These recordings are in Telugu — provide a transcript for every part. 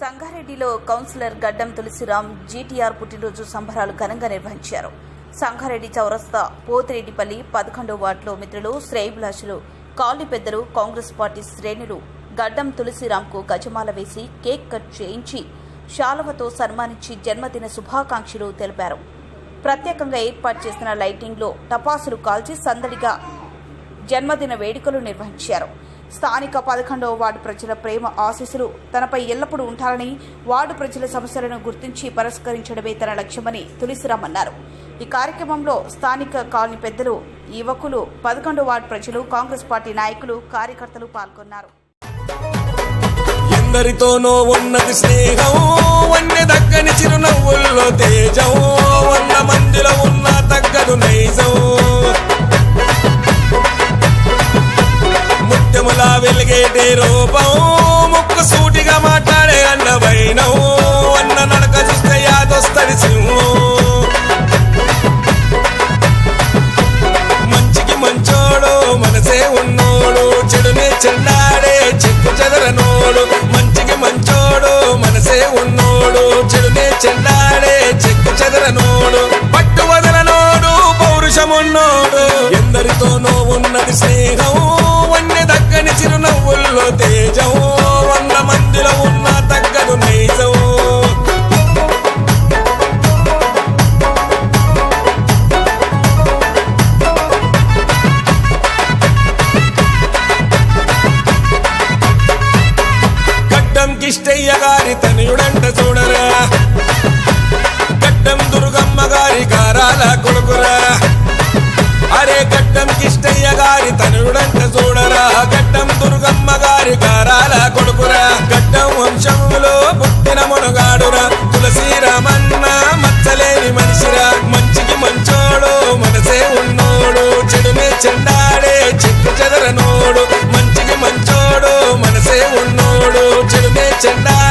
సంగారెడ్డిలో కౌన్సిలర్ గడ్డం తులసిరాం జీటీఆర్ పుట్టినరోజు సంబరాలు ఘనంగా నిర్వహించారు. సంగారెడ్డి చౌరస్తా పోతిరెడ్డిపల్లి పదకొండో వార్డులో మిత్రులు శ్రేయభిలాషులు కాలనీ పెద్దలు కాంగ్రెస్ పార్టీ శ్రేణులు గడ్డం తులసిరాంకు గజమాల వేసి కేక్ కట్ చేయించి శాలువతో సన్మానించి జన్మదిన శుభాకాంక్షలు తెలిపారు. ప్రత్యేకంగా ఏర్పాటు చేసిన లైటింగ్లో టపాసులు కాల్చి సందడిగా జన్మదిన వేడుకలు నిర్వహించారు. స్థానిక పదకొండవ వార్డు ప్రజల ప్రేమ ఆశీస్సులు తనపై ఎల్లప్పుడూ ఉంటారని వార్డు ప్రజల సమస్యలను గుర్తించి పరిష్కరించడమే తన లక్ష్యమని తులసిరామ్ అన్నారు ఈ కార్యక్రమంలో స్థానిక కాలనీ పెద్దలు యువకులు పదకొండవ వార్డు ప్రజలు కాంగ్రెస్ పార్టీ నాయకులు కార్యకర్తలు పాల్గొన్నారు. ఎందరితోనో ఉన్నది స్నేహం వన్నె దక్కని చిరునవ్వుల్లో తేజం వంద మందిలో ఉన్న తగ్గదు నైజం ముత్యములా రూపం? ముక్కు సూటిగా మాట్లాడే అన్నవైనం అన్న నడక చూస్తే యాదొస్తది సింహం. మంచికి మంచోడు మనసే ఉన్నోడు. చెడునే చెండాడే చిక్కు చెదరనోడు మంచికి మంచోడు మనసే ఉన్నోడు. చెడునే చెండాడే చిక్కు చెదరనోడు పట్టు వదలనోడు పౌరుషమున్నోడు ఎందరితోనో ఉన్నది స్నేహం. తగ్గని చిరునవ్వుల్లో తేజం. వంద మందిలో ఉన్న తగ్గదు నైజం గడ్డం కిష్టయ్య గారి తనయుడంట చూడరా. గడ్డం దుర్గమ్మ గారి గారాల కొడుకురా. అరే గడ్డం కిష్టయ్య గారి తనయుడంట చూడరా. గడ్డం దుర్గమ్మ గారి గారాల కొడుకురా. గడ్డం వంశంలో పుట్టిన మునగాడురా. తులసిరామన్న మచ్చలేని మనిషిరా. మంచికి మంచోడు మనసే ఉన్నోడు. చెడునే చెండాడే చిక్కు చెదరనోడు. మంచికి మంచోడు మనసే ఉన్నోడు. చెడునే చెండా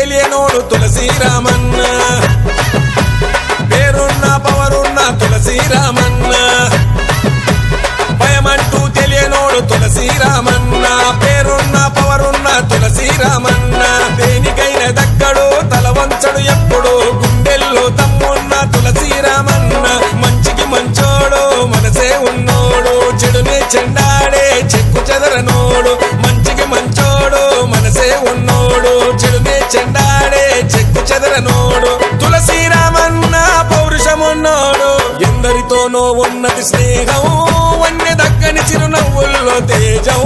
తెలియనోడు తులసిరామన్న. పేరున్న పవరున్న తులసిరామన్న. భయమంటూ తెలియనోడు తులసిరామన్న. పేరున్న పవరున్న తులసిరామన్న. దేనికైనా దక్కడు తల వంచడు ఎప్పుడు. గుండెల్లో తమ్మున్న తులసిరామన్న. మంచికి మంచోడు మనసే ఉన్నోడు. చెడునే చెండ చెదరనోడు తులసిరామన్న పౌరుషమున్నోడు. ఎందరితోనో ఉన్నది స్నేహం వన్నె దక్కని చిరునవ్వుల్లో తేజం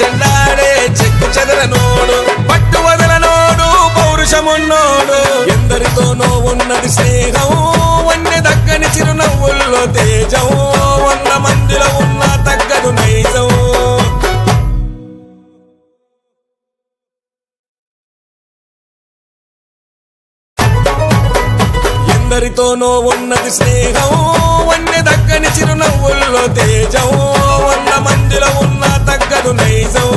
చెండాడే చిక్కు చెదరనోడు పట్టు వదలనోడు పౌరుషమున్నోడు. ఎందరితోనో ఉన్నది స్నేహం వన్నె దక్కని చిరునవ్వుల్లో తేజం. వంద మందిలో ఉన్న తగ్గదు నైజం. ఎందరితోనో ఉన్నది స్నేహం వన్నె దక్కని చిరునవ్వుల్లో తేజం. నైజం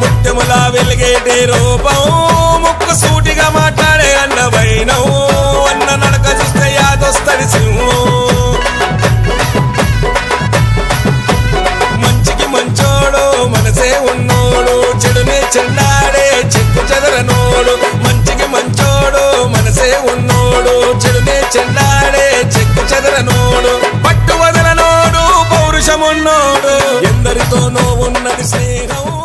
ముత్యములా వెలిగేటి రూపం ముక్కు సూటిగా మాట్లాడే అన్నవైనం అన్న నడక చూస్తే యాదొస్తది సింహం. మంచికి మంచోడు మనసే ఉన్నోడు చెడునే చెండాడే చిక్కు చెదరనోడు మంచికి మంచోడు మనసే ఉన్నోడు చెడునే చెండా ఉన్నాడు. ఎందరితోనో ఉన్నది స్నేహం.